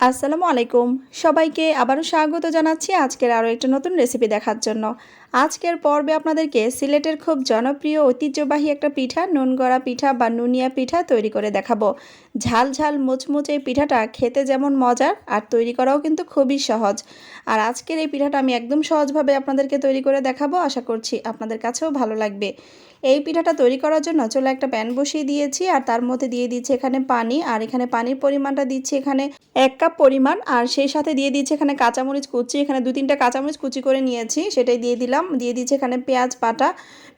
আসসালামু আলাইকুম। সবাইকে আবারও স্বাগত জানাচ্ছি আজকের আরও একটা নতুন রেসিপি দেখার জন্য। আজকের পর্বে আপনাদেরকে সিলেটের খুব জনপ্রিয় ঐতিহ্যবাহী একটা পিঠা নুন গড়া পিঠা বা নুনিয়া পিঠা তৈরি করে দেখাবো। ঝাল ঝাল মুচমুচে এই পিঠাটা খেতে যেমন মজার আর তৈরি করাও কিন্তু খুবই সহজ। আর আজকের এই পিঠাটা আমি একদম সহজভাবে আপনাদেরকে তৈরি করে দেখাবো, আশা করছি আপনাদের কাছেও ভালো লাগবে। এই পিঠাটা তৈরি করার জন্য চলে একটা প্যান বসিয়ে দিয়েছি আর তার মধ্যে দিয়ে দিচ্ছি এখানে পানি আর এখানে পানির পরিমাণটা দিচ্ছি এখানে এক কাপ পরিমাণ আর সেই সাথে দিয়ে দিচ্ছি এখানে কাঁচামরিচ কুচি। এখানে দু তিনটা কাঁচামরিচ কুচি করে নিয়েছি, সেটাই দিয়ে দিলাম। দিয়ে দিচ্ছি এখানে পেঁয়াজ বাটা।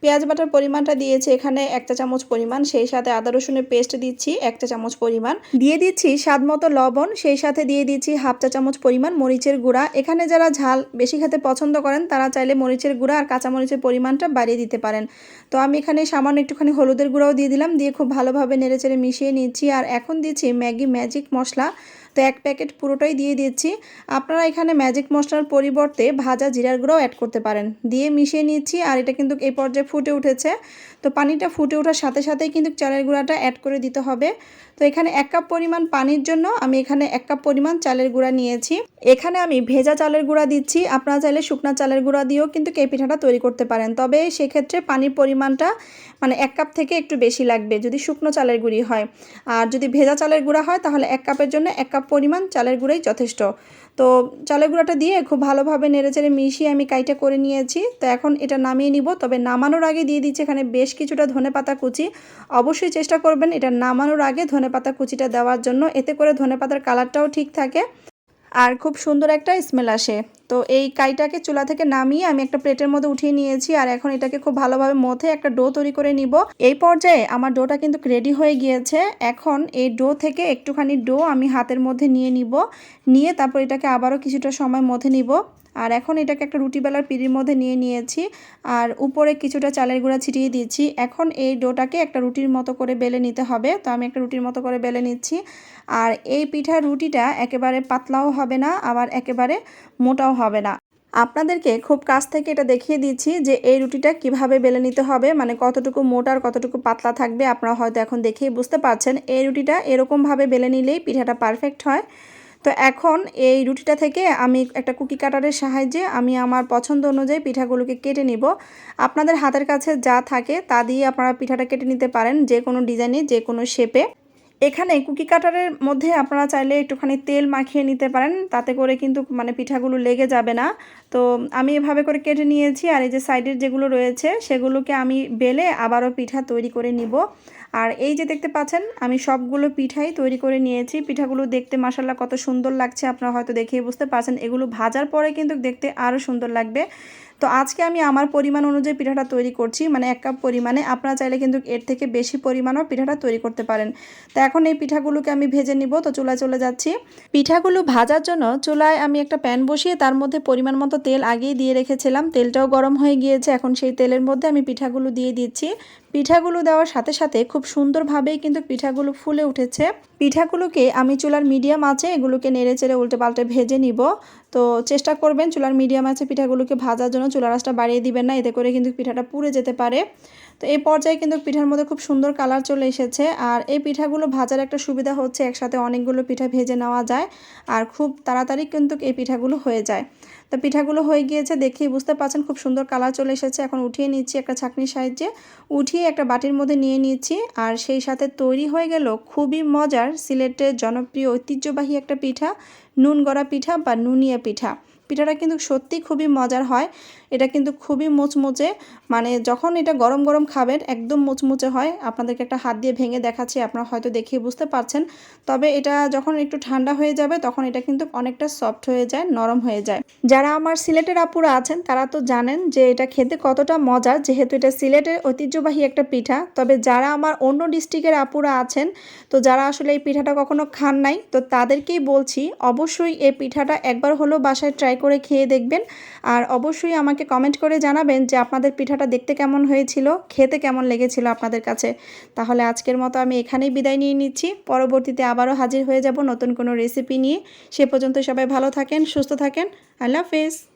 পেঁয়াজ বাটার পরিমাণটা দিয়েছি এখানে একটা চামচ পরিমাণ। সেই সাথে আদা, রসুনের পেস্ট দিচ্ছি একটা চামচ পরিমাণ। দিয়ে দিচ্ছি স্বাদ মতো লবণ। সেই সাথে দিয়ে দিচ্ছি হাফ চা চামচ পরিমাণ মরিচের গুঁড়া। এখানে যারা ঝাল বেশি খেতে পছন্দ করেন, তারা চাইলে মরিচের গুঁড়া আর কাঁচামরিচের পরিমাণটা বাড়িয়ে দিতে পারেন। তো আমি এখানে সামান্য একটুখানি হলুদের গুঁড়াও দিয়ে দিলাম। দিয়ে খুব ভালোভাবে নেড়েচেড়ে মিশিয়ে নিচ্ছি। আর এখন দিচ্ছি ম্যাগি ম্যাজিক মশলা। তো এক প্যাকেট পুরোটাই দিয়ে দিচ্ছি। আপনারা এখানে ম্যাজিক মশলার পরিবর্তে ভাজা জিরার গুঁড়াও অ্যাড করতে পারেন। দিয়ে মিশিয়ে নিচ্ছি আর এটা কিন্তু এই পর্যায়ে ফুটে উঠেছে। তো পানিটা ফুটে ওঠার সাথে সাথেই কিন্তু চালের গুঁড়াটা অ্যাড করে দিতে হবে। তো এখানে এক কাপ পরিমাণ পানির জন্য আমি এখানে এক কাপ পরিমাণ চালের গুঁড়া নিয়েছি। এখানে আমি ভেজা চালের গুঁড়া দিচ্ছি। আপনারা চাইলে শুকনা চালের গুঁড়া দিয়েও কিন্তু এই পিঠাটা তৈরি করতে পারেন। তবে সেক্ষেত্রে পানির পরিমাণটা মানে এক কাপ থেকে একটু বেশি লাগবে যদি শুকনো চালের গুঁড়ি হয়। আর যদি ভেজা চালের গুঁড়া হয় তাহলে এক কাপের জন্য এক কাপ পরিমাণ চালের গুঁড়াই যথেষ্ট। তো চালের গুঁড়াটা দিয়ে খুব ভালোভাবে নেড়েচেড়ে মিশিয়ে আমি কাইটা করে নিয়েছি। তো এখন এটা নামিয়ে নিব। তবে নামানোর আগে দিয়ে দিচ্ছি এখানে বেশ কিছুটা ধনে পাতা কুচি। অবশ্যই চেষ্টা করবেন এটা নামানোর আগে ধনে পাতা কুচিটা দেওয়ার জন্য এতে করে ধনেপাতার কালারটাও ঠিক থাকে আর খুব সুন্দর একটা স্মেল আসে। তো এই কাইটাকে চুলা থেকে নামিয়ে আমি একটা প্লেটের মধ্যে উঠিয়ে নিয়েছি আর এখন এটাকে খুব ভালোভাবে মথে একটা ডো তৈরি করে নিব। এই পর্যায়ে আমার ডোটা কিন্তু রেডি হয়ে গিয়েছে। এখন এই ডো থেকে একটুখানি ডো আমি হাতের মধ্যে নিয়ে নিব। নিয়ে তারপর এটাকে আবারও কিছুটা সময় মধ্যে নিব। আর এখন এটাকে একটা রুটি বেলার পিড়ির মধ্যে নিয়ে নিয়েছি আর উপরে কিছুটা চালের গুঁড়া ছিটিয়ে দিয়েছি। এখন এই ডোটাকে একটা রুটির মতো করে বেলে নিতে হবে। তো আমি একটা রুটির মতো করে বেলে নিচ্ছি। আর এই পিঠার রুটিটা একেবারে পাতলাও হবে না, আবার একেবারে মোটাও হবে না। আপনাদেরকে খুব কাছ থেকে এটা দেখিয়ে দিচ্ছি যে এই রুটিটা কীভাবে বেলে নিতে হবে। মানে কতটুকু মোটা আর কতটুকু পাতলা থাকবে আপনারা হয়তো এখন দেখেই বুঝতে পারছেন। এই রুটিটা এরকমভাবে বেলে নিলেই পিঠাটা পারফেক্ট হয়। তো এখন এই রুটিটা থেকে আমি একটা কুকি কাটারের সাহায্যে আমি আমার পছন্দ অনুযায়ী পিঠাগুলোকে কেটে নিব। আপনাদের হাতের কাছে যা থাকে তা দিয়ে আপনারা পিঠাটা কেটে নিতে পারেন যে কোনো ডিজাইনে, যে কোনো শেপে। এখানে কুকি কাটারের মধ্যে আপনারা চাইলে একটুখানি তেল মাখিয়ে নিতে পারেন, তাতে করে কিন্তু মানে পিঠাগুলো লেগে যাবে না। তো আমি এভাবে করে কেটে নিয়েছি আর এই যে সাইডের যেগুলো রয়েছে সেগুলোকে আমি বেলে আবারও পিঠা তৈরি করে নিব। আর এই যে দেখতে পাচ্ছেন, আমি সবগুলো পিঠাই তৈরি করে নিয়েছি। পিঠাগুলো দেখতে মাসাল্লাহ কত সুন্দর লাগছে, আপনারা হয়তো দেখেই বুঝতে পারছেন। এগুলো ভাজার পরে কিন্তু দেখতে আরও সুন্দর লাগবে। তো আজকে আমি আমার পরিমাণ অনুযায়ী পিঠাটা তৈরি করছি মানে এক কাপ পরিমাণে। আপনারা চাইলে কিন্তু এর থেকে বেশি পরিমাণও পিঠাটা তৈরি করতে পারেন। তো এখন এই পিঠাগুলোকে আমি ভেজে নিব। তো চুলায় চলে যাচ্ছি। পিঠাগুলো ভাজার জন্য চুলায় আমি একটা প্যান বসিয়ে তার মধ্যে পরিমাণ মতো তেল আগেই দিয়ে রেখেছিলাম। তেলটাও গরম হয়ে গিয়েছে। এখন সেই তেলের মধ্যে আমি পিঠাগুলো দিয়ে দিচ্ছি। পিঠাগুলো দেওয়ার সাথে সাথে খুব সুন্দরভাবেই কিন্তু পিঠাগুলো ফুলে উঠেছে। পিঠাগুলোকে আমি চুলার মিডিয়াম আছে, এগুলোকে নেড়ে চেড়ে উল্টে পাল্টে ভেজে নিব। তো চেষ্টা করবেন চুলার মিডিয়াম আছে পিঠাগুলোকে ভাজার জন্য, চুলার আঁচটা বাড়িয়ে দিবেন না, এতে করে কিন্তু পিঠাটা পুড়ে যেতে পারে। তো এই পর্যায়ে কিন্তু পিঠার মধ্যে খুব সুন্দর কালার চলে এসেছে। আর এই পিঠাগুলো ভাজার একটা সুবিধা হচ্ছে, একসাথে অনেকগুলো পিঠা ভেজে নেওয়া যায় আর খুব তাড়াতাড়ি কিন্তু এই পিঠাগুলো হয়ে যায়। তো পিঠাগুলো হয়ে গিয়েছে দেখেই বুঝতে পারছেন, খুব সুন্দর কালার চলে এসেছে। এখন উঠিয়ে নিচ্ছি একটা ছাঁকনির সাহায্যে। উঠিয়ে একটা বাটির মধ্যে নিয়ে নিচ্ছি। আর সেই সাথে তৈরি হয়ে গেল খুবই মজার সিলেটের জনপ্রিয় ঐতিহ্যবাহী একটা পিঠা নুন গড়া পিঠা বা নুনিয়া পিঠা। পিঠাটা কিন্তু সত্যি খুবই মজার হয়। এটা কিন্তু খুবই মুচমুচে মানে যখন এটা গরম গরম খাবেন, একদম মুচমুচে হয়। আপনাদেরকে একটা হাত দিয়ে ভেঙে দেখাচ্ছি, আপনারা হয়তো দেখিয়ে বুঝতে পারছেন। তবে এটা যখন একটু ঠান্ডা হয়ে যাবে, তখন এটা কিন্তু অনেকটা সফট হয়ে যায়, নরম হয়ে যায়। যারা আমার সিলেটের আপুরা আছেন, তারা তো জানেন যে এটা খেতে কতটা মজার, যেহেতু এটা সিলেটের ঐতিহ্যবাহী একটা পিঠা। তবে যারা আমার অন্য ডিস্ট্রিক্টের আপুরা আছেন, তো যারা আসলে এই পিঠাটা কখনো খান নাই, তো তাদেরকেই বলছি, অবশ্যই এই পিঠাটা একবার হলেও বাসায় ট্রাই করে খেয়ে দেখবেন। আর অবশ্যই আমাকে কমেন্ট করে জানাবেন যে আপনাদের পিঠাটা দেখতে কেমন হয়েছিল, খেতে কেমন লেগেছিল আপনাদের কাছে। তাহলে আজকের মতো আমি এখানেই বিদায় নিয়ে নিচ্ছি। পরবর্তীতে আবারও হাজির হয়ে যাব নতুন কোনো রেসিপি নিয়ে। সে পর্যন্ত সবাই ভালো থাকেন, সুস্থ থাকেন। আল্লাহ হাফেজ।